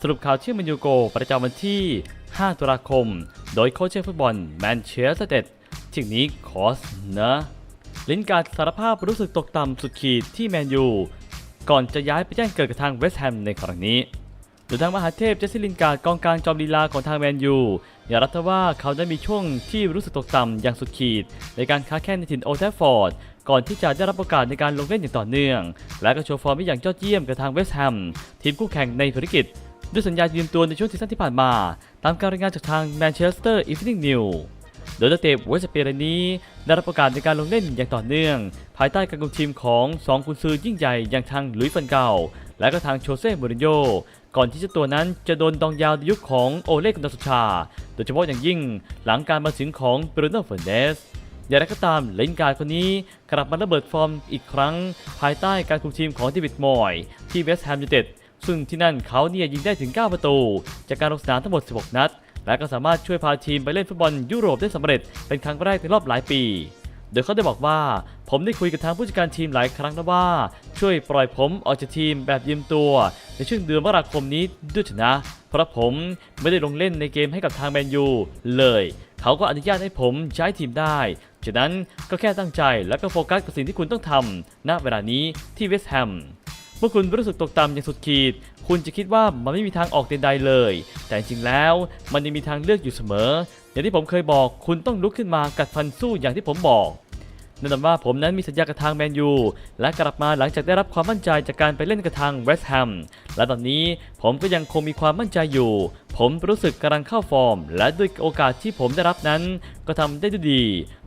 สรุปข่าวเชื่อมันยูโก ประจำวันที่ 5 ตุลาคม โดยโค้ชเชฟฟุตบอลแมนเชสเตอร์เต็ดทีนี้คอสนะลินการ์ดสารภาพรู้สึกตกต่ำสุดขีดที่แมนยู ก่อนจะย้ายไปแจ้งเกิดกับทางเวสต์แฮมในครั้งนี้โดยทางมหาเทพเจสซี่ลินการ์ดกองกลางจอมลีลาของทางแมนยูยอมรับว่าเขาได้มีช่วงที่รู้สึกตกต่ำอย่างสุดขีด ในการค้าแข่งในถิ่นโอลด์แทฟฟอร์ดก่อนที่จะได้รับโอกาสในการลงเล่นอย่างต่อเนื่อง และก็โชว์ฟอร์มได้อย่างยอดเยี่ยมกับทางเวสต์แฮมทีมคู่แข่งในภารกิจ ด้วยสัญญายืมตัวในช่วงซีซั่นที่ผ่านมา ตามการรายงานจากทางแมนเชสเตอร์อีฟ n นิ่งนิวโดยนักเตะเวสต์เปรนี้ ได้รับโอกาสในการลงเล่นอย่างต่อเนื่อง ภายใต้การคุมทีมของสองกุนซือยิ่งใหญ่อย่างทางลุยฟันเก่า และก็ทางโชเซ่มูรินโญ่ก่อนที่เจ้าตัวนั้นจะโดนดองยาวในยุคของโอเล่กุนดาสุชา โดยเฉพาะอย่างยิ่งหลังการมาถึงของบรูโน่เฟร์นเดสอย่างไรก็ตามเลนการ์คนนี้กลับมาระเบิดฟอร์มอีกครั้ง ภายใต้การคุมทีมของเดวิดมอย ที่เวสต์แฮมยูไนเต็ด ซึ่งที่นั่นเขาเนี่ยยิงได้ถึง 9 ประตู จากการลงสนามทั้งหมด 16 นัด และก็สามารถช่วยพาทีมไปเล่นฟุตบอลยุโรปได้สำเร็จเป็นครั้งแรกในรอบหลายปี โดยเขาได้บอกว่า ผมได้คุยกับทางผู้จัดการทีมหลายครั้งแล้วว่า ช่วยปล่อยผมออกจากทีมแบบยืมตัว ในช่วงเดือนมกราคมนี้ด้วยเถอะนะ เพราะผมไม่ได้ลงเล่นในเกมให้กับทางแมนยูเลยเขาก็อนุญาตให้ผมใช้ทีมได้ ฉะนั้นก็แค่ตั้งใจและก็โฟกัสกับสิ่งที่คุณต้องทำณเวลานี้ที่เวสต์แฮม เมื่อคุณรู้สึกตกต่ำอย่างสุดขีด คุณจะคิดว่ามันไม่มีทางออกใดๆเลย แต่จริงๆแล้วมันยังมีทางเลือกอยู่เสมอ อย่างที่ผมเคยบอกคุณต้องลุกขึ้นมากัดฟันสู้อย่างที่ผมบอกแน่นอนว่าผมนั้นมีสัญญากับทางแมนยูและกลับมาหลังจากได้รับความมั่นใจจากการไปเล่นกับทางเวสต์แฮมและตอนนี้ผมก็ยังคงมีความมั่นใจอยู่ ผมรู้สึกกำลังเข้าฟอร์ม และด้วยโอกาสที่ผมได้รับนั้น ก็ทำได้ด,ดี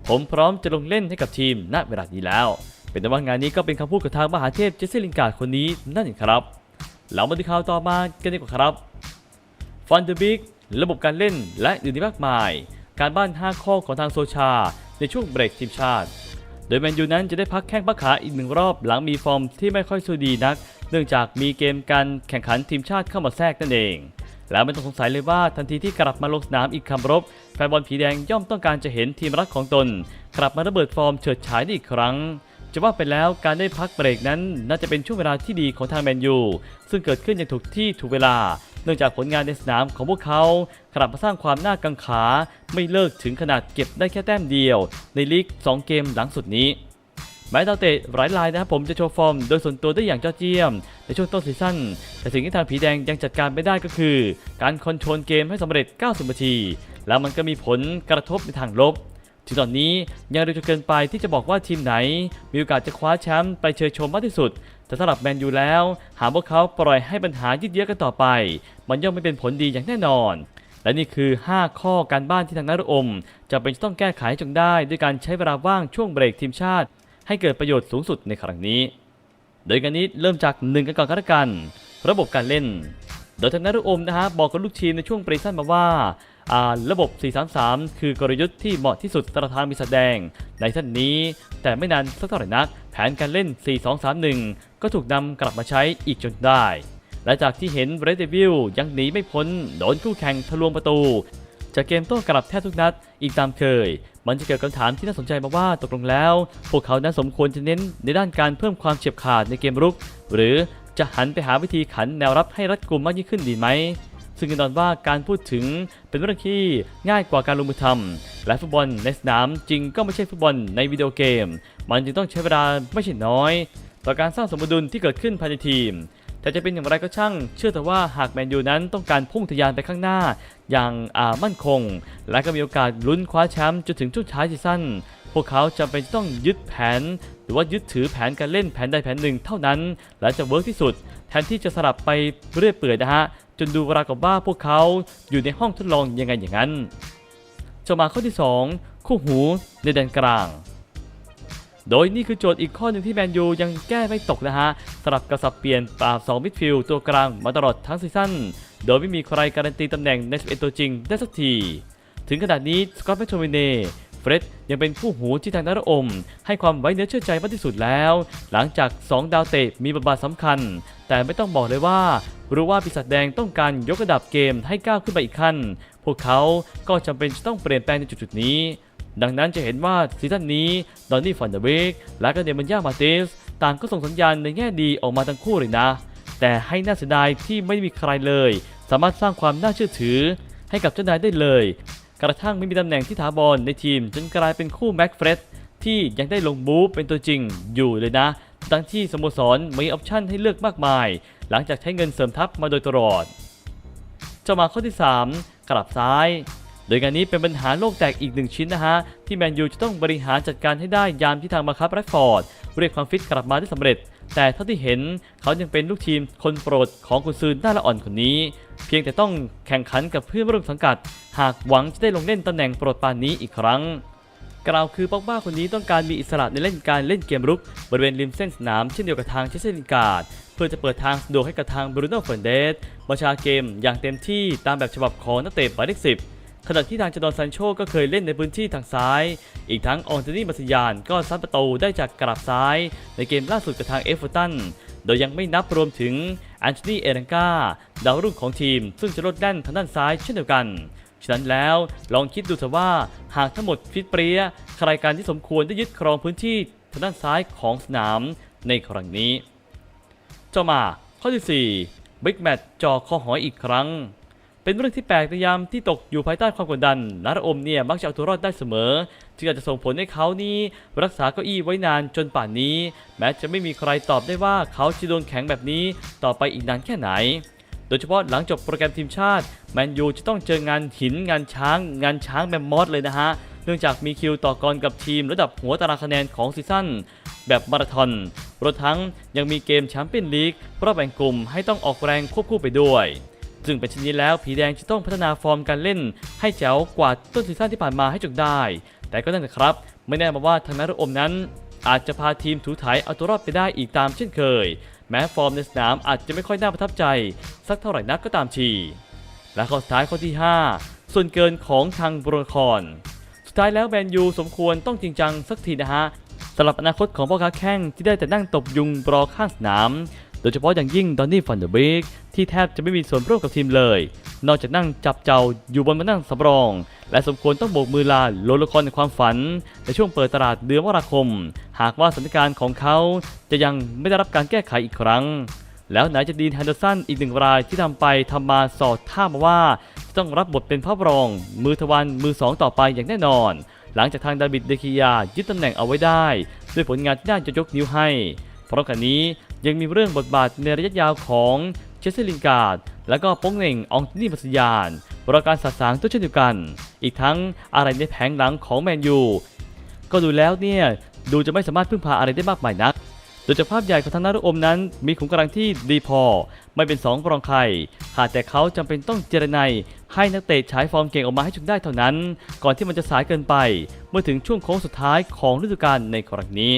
ผมพร้อมจะลงเล่นให้กับทีมณเวลานี้แล้ว เป็นแต่ว่างานนี้ก็เป็นคำพูดกับทางมหาเทพเจสซี่ลินการ์ดคนนี้นั่นเองครับเรามาดูข่าวต่อมากันดีกว่าครับฟันเดอร์บิกระบบการเล่นและอื่นอีกมากมาย การบ้าน 5 ข้อของทางโซชา ในช่วงเบรกทีมชาติ โดยแมนยูนั้นจะได้พักแข้งพักขาอีกหนึ่งรอบหลังมีฟอร์มที่ไม่ค่อยสู้ดีนัก เนื่องจากมีเกมการแข่งขันทีมชาติเข้ามาแทรกนั่นเอง แล้วไม่ต้องสงสัยเลยว่าทันทีที่กลับมาลงสนามอีกคำรบ แฟนบอลผีแดงย่อมต้องการจะเห็นทีมรักของตน กลับมาระเบิดฟอร์มเฉิดฉายได้อีกครั้ง จะว่าไปแล้วการได้พักเบรกนั้นน่าจะเป็นช่วงเวลาที่ดีของทางแมนยูซึ่งเกิดขึ้นอย่างถูกที่ถูกเวลา เนื่องจากผลงานในสนามของพวกเขากลับมาสร้างความน่ากังขา ไม่เลิกถึงขนาดเก็บได้แค่แต้มเดียว ในลีก 2 เกมหลังสุดนี้แม้ดาวเตะหลายรายนะครับผมจะโชว์ฟอร์มโดยส่วนตัวได้อย่างยอดเยี่ยม ในช่วงต้นซีซั่น แต่สิ่งที่ทางผีแดงยังจัดการไม่ได้ก็คือ การคอนโทรลเกมให้สำเร็จ 90 นาที แล้วมันก็มีผลกระทบในทางลบ ถึงตอนนี้ยังเร็วจนเกินไปที่จะบอกว่าทีมไหน มีโอกาสจะคว้าแชมป์ไปเชยชมมากที่สุด แต่สำหรับแมนยูแล้ว หากพวกเขาปล่อยให้ปัญหายืดเยื้อกันต่อไป มันย่อมไม่เป็นผลดีอย่างแน่นอน และนี่คือ 5 ข้อการบ้านที่ทางนักอมจะเป็นต้องแก้ไขจงได้ ด้วยการใช้เวลาว่างช่วงเบรกทีมชาติ ให้เกิดประโยชน์สูงสุดในครั้งนี้ โดยการนี้เริ่มจาก1กันก่อนกันระบบการเล่นโดยทางนักอมนะฮะบอกกับลูกทีมในช่วงปรีซั่นมาว่า อ่าระบบ 433 คือกลยุทธ์ที่เหมาะที่สุดสำหรับทางมีแสดง ในท่านนี้ แต่ไม่นานสักเท่าไหร่นัก แผนการเล่น 4-2-3-1 ก็ถูกนำกลับมาใช้อีกจนได้ และจากที่เห็นเรดเดวิลยังหนีไม่พ้นโดนคู่แข่งทะลวงประตู จากเกมโต้กลับแทบทุกนัดอีกตามเคย มันจะเกิดคำถามที่น่าสนใจมาว่าตกลงแล้ว พวกเขานั้นสมควรจะเน้นในด้านการเพิ่มความเฉียบขาดในเกมรุก หรือจะหันไปหาวิธีขันแนวรับให้รัดกุมมากยิ่งขึ้นดีไหม ซึ่งแน่นอนว่าการพูดถึงเป็นเรื่องที่ง่ายกว่าการลงมือทำและฟุตบอลในสนามจริงก็ไม่ใช่ฟุตบอลในวิดีโอเกม มันจึงต้องใช้เวลาไม่ใช่น้อย ต่อการสร้างสมดุลที่เกิดขึ้นภายในทีม แต่จะเป็นอย่างไรก็ช่าง เชื่อแต่ว่าหากแมนยูนั้นต้องการพุ่งทะยานไปข้างหน้า อย่างมั่นคง และก็มีโอกาสลุ้นคว้าแชมป์จนถึงช่วงท้ายซีซั่น พวกเขาจำเป็นต้องยึดแผน หรือว่ายึดถือแผนการเล่นแผนใดแผนหนึ่งเท่านั้น และจะเวิร์กที่สุด แทนที่จะสลับไปเรื่อยเปื่อยนะฮะ จนดูราวกับว่าพวกเขาอยู่ในห้องทดลองยังไงอย่างนั้นจะมาข้อที่ 2 คู่หูในแดนกลาง โดยนี่คือโจทย์อีกข้อหนึ่งที่แมนยูยังแก้ไม่ตกนะฮะสลับกระสับเปลี่ยนปราบ2มิดฟิลด์ตัวกลางมาตลอดทั้งซีซั่นโดยไม่มีใครการันตีตำแหน่งใน11ตัวจริงได้สักที ถึงขนาดนี้สกอตต์แมคโทมิเน่ เฟร็ดยังเป็นผู้หูที่ทางนักอม ให้ความไว้เนื้อเชื่อใจมากที่สุดแล้ว หลังจาก 2 ดาวเตะมีบทบาทสำคัญ แต่ไม่ต้องบอกเลยว่า รู้ว่าปีศาจแดงต้องการยกระดับเกมให้ก้าวขึ้นไปอีกขั้น พวกเขาก็จำเป็นจะต้องเปลี่ยนแปลงในจุดๆนี้ ดังนั้นจะเห็นว่าซีซั่นนี้ดอนนี่ฟอนเดเวกและก็เดมันยามาเตสต่างก็ส่งสัญญาณในแง่ดีออกมาทั้งคู่เลยนะ แต่ให้น่าเสียดายที่ไม่มีใครเลย สามารถสร้างความน่าเชื่อถือให้กับเจ้านายได้เลย กระทั่งไม่มีตำแหน่งที่ถาวรในทีม จนกลายเป็นคู่แม็กเฟรดที่ยังได้ลงบู๊เป็นตัวจริงอยู่เลยนะทั้งที่สโมสรมีออปชั่นให้เลือกมากมาย หลังจากใช้เงินเสริมทัพมาโดยตลอดจะมาข้อที่ 3 กลับซ้าย โดยงานนี้เป็นปัญหาโลกแตกอีกหนึ่งชิ้นนะฮะ ที่แมนยูจะต้องบริหารจัดการให้ได้ยามที่ทางมาคับแรดฟอร์ด เรียกความฟิตกลับมาได้สำเร็จ แต่เท่าที่เห็นเขายังเป็นลูกทีมคนโปรดของกุนซือหน้าละอ่อนคนนี้ เพียงแต่ต้องแข่งขันกับเพื่อนร่วมสังกัด หากหวังจะได้ลงเล่นตำแหน่งโปรดปานนี้อีกครั้งกล่าวคือป็อกบ้าคนนี้ต้องการมีอิสระในเล่นการเล่นเกมรุก บริเวณริมเส้นสนามเช่นเดียวกับทางเชสเซอร์ลินการ์ดเพื่อจะเปิดทางสะดวกให้กับทางบรูโน่เฟร์นเดสบัญชาเกมอย่างเต็มที่ตามแบบฉบับของนักเตะหมายเลขสิบ ขณะที่ทางจดอนซันโชก็เคยเล่นในพื้นที่ทางซ้าย อีกทั้งอองเทนี่มาสยานก็ซัดประตูได้จากกราบซ้าย ในเกมล่าสุดกับทางเอฟเวอร์ตัน โดยยังไม่นับรวมถึงแอนโทนีเอรังกาดาวรุ่งของทีม ซึ่งจะลดแน่นทางด้านซ้ายเช่นเดียวกัน ฉะนั้นแล้วลองคิดดูเถอะว่าหากทั้งหมดฟิตเปรี้ยใครการที่สมควรได้ยึดครองพื้นที่ทางด้านซ้ายของสนามในครั้งนี้ต่อมาข้อที่4บิ๊กแมตช์จอคอหอยอีกครั้ง เป็นเรื่องที่แปลกในยามที่ตกอยู่ภายใต้ความกดดันนาระอมเนี่ยมักจะเอาตัวรอดได้เสมอ จึงอาจจะส่งผลให้เขานี้รักษาเก้าอี้ไว้นานจนป่านนี้ แม้จะไม่มีใครตอบได้ว่าเขาจะโดนแข็งแบบนี้ต่อไปอีกนานแค่ไหน โดยเฉพาะหลังจบโปรแกรมทีมชาติแมนยูจะต้องเจองานหินงานช้าง งานช้างแมมมอสเลยนะฮะเนื่องจากมีคิวต่อกรกับทีมระดับหัวตารางคะแนนของซีซั่นแบบมาราธอนรวมทั้งยังมีเกมแชมเปี้ยนลีกรอบแบ่งกลุ่มให้ต้องออกแรงควบคู่ไปด้วย ซึ่งเป็นเช่นนี้แล้วผีแดงจะต้องพัฒนาฟอร์มการเล่น ให้แจ๋วกว่าต้นซีซั่นที่ผ่านมาให้จงได้ แต่ก็นั่นแหละครับ ไม่แน่มาว่าทางนักอมนั้น อาจจะพาทีมถูถ่ายเอาตัวรอดไปได้อีกตามเช่นเคย แม้ฟอร์มในสนามอาจจะไม่ค่อยน่าประทับใจ สักเท่าไหร่นักก็ตามทีและข้อสุดท้ายข้อที่ 5 ส่วนเกินของทางบรคอนสุดท้ายแล้วแมนยูสมควรต้องจริงจังสักทีนะฮะสำหรับอนาคตของพ่อค้าแข้งที่ได้แต่นั่งตบยุงรอข้างสนาม โดยเฉพาะอย่างยิ่งดอนนี่ฟันเดอร์บิกที่แทบจะไม่มีส่วนร่วมกับทีมเลย นอกจากนั่งจับเจ้าอยู่บนมานั่งสำรอง และสมควรต้องโบกมือลาโลละครในความฝัน ในช่วงเปิดตลาดเดือนมกราคม หากว่าสถานการณ์ของเขาจะยังไม่ได้รับการแก้ไขอีกครั้ง แล้วไหนจะดีนแฮนเดอร์สันอีกหนึ่งรายที่ทำไปทำมาสอดท่ามาว่าจะต้องรับบทเป็นพระรอง มือทวันมือสองต่อไปอย่างแน่นอน หลังจากทางดาวิดเดคิยายึดตำแหน่งเอาไว้ได้ ด้วยผลงานที่น่าจะยกนิ้วให้พร้อมกันนี้ ยังมีเรื่องบทบาทในระยะยาวของเชสเซลินการ์ดและก็โป้งเหน่งองตินี่มัสยานบริการสะสางตัวเช่นเดียวกัน อีกทั้งอะไรในแผงหลังของแมนยูก็ดูแล้วเนี่ยดูจะไม่สามารถพึ่งพาอะไรได้มากมายนัก โดยจากภาพใหญ่ของทางนารุอมนั้น มีขุมกำลังที่ดีพอ ไม่เป็นสองรองใครหากแต่เขาจำเป็นต้องเจรไนให้นักเตะใช้ฟอร์มเก่งออกมาให้จนได้เท่านั้น ก่อนที่มันจะสายเกินไป เมื่อถึงช่วงโค้งสุดท้ายของฤดูกาลในครั้งนี้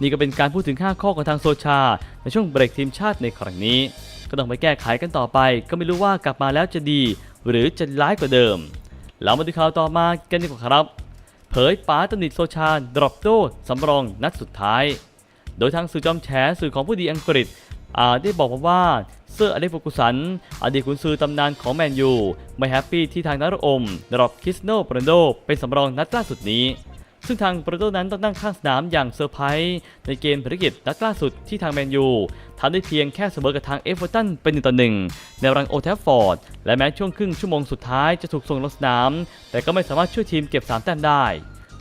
นี่ก็เป็นการพูดถึง 5 ข้อของทางโซชา ในช่วงเบรกทีมชาติในครั้งนี้ ก็ต้องไปแก้ไขกันต่อไป ก็ไม่รู้ว่ากลับมาแล้วจะดี หรือจะร้ายกว่าเดิม เรามาดูข่าวต่อมากันดีกว่าครับ เผยป๋าตนิดโซชาดรอปโดสำรองนัดสุดท้าย โดยทางสื่อจอมแฉสื่อของผู้ดีอังกฤษได้บอกมาว่าเซอร์อเล็กฟกุสัน อดีตกุนซือตำนานของแมนยู ไม่แฮปปี้ที่ทางนักอมดรอปคิสโนโปรนโดเป็นสำรองนัดล่าสุดนี้ ซึ่งทางโปรโดนั้นต้องนั่งข้างสนามอย่างเซอร์ไพรส์ในเกมภารกิจนัดล่าสุดที่ทางแมนยูทำได้เพียงแค่เสมอกับทางเอฟเวอร์ตันเป็นหนึ่งต่อหนึ่งในรังโอแทฟฟอร์ด และแม้ช่วงครึ่งชั่วโมงสุดท้ายจะถูกส่งลงสนาม แต่ก็ไม่สามารถช่วยทีมเก็บ 3 แต้มได้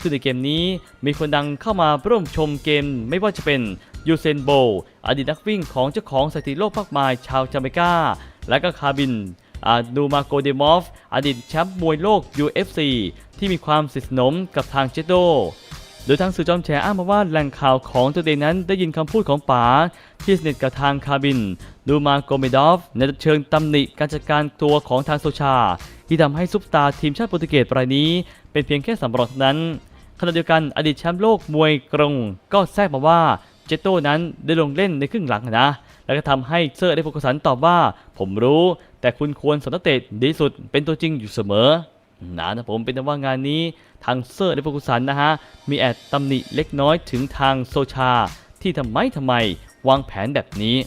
ซึ่งในเกมนี้มีคนดังเข้ามาร่วมชมเกมไม่ว่าจะเป็นยูเซนโบอดีตนักวิ่งของเจ้าของสถิติโลกมากมายชาวจาเมกา และก็คาบิน ดูมาโกเดมอฟ อดีตแชมป์มวยโลก UFC ที่มีความสนิทสนมกับทางเจโด โดยทางสื่อจอมแฉอ้างมาว่าแหล่งข่าวของตัวเองนั้นได้ยินคำพูดของป๋าที่สนิทกับทางคาบิน ดูมาโกเมดอฟ ในเชิงตำหนิการจัดการตัวของทางโซชา ที่ทำให้ซุปตาร์ทีมชาติโปรตุเกสรายนี้ เป็นเพียงแค่สำรองนั้นขณะเดียวกันอดีตแชมป์โลกมวยกรง ก็แทรกมาว่าเจโต้นั้นได้ลงเล่นในครึ่งหลังนะ แล้วก็ทำให้เซอร์ได้โฟกัสันตอบว่า ผมรู้ แต่คุณควรสนนักเตะดีสุดเป็นตัวจริงอยู่เสมอนะนะผมเป็นแต่ว่างานนี้ทางเซอร์ได้โฟกัสันนะฮะ มีแอดตำหนิเล็กน้อยถึงทางโซชา ที่ทำไมทำไมวางแผนแบบนี้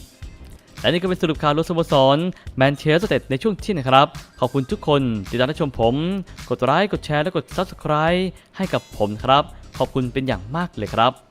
และนี่ก็เป็นสรุปข่าวรถสโมสรแมนเชสเตอร์ในช่วงที่นะครับ ขอบคุณทุกคนที่ติดตามรับชมผม กดไลค์กดแชร์และกด Subscribe ให้กับผมครับ ขอบคุณเป็นอย่างมากเลยครับ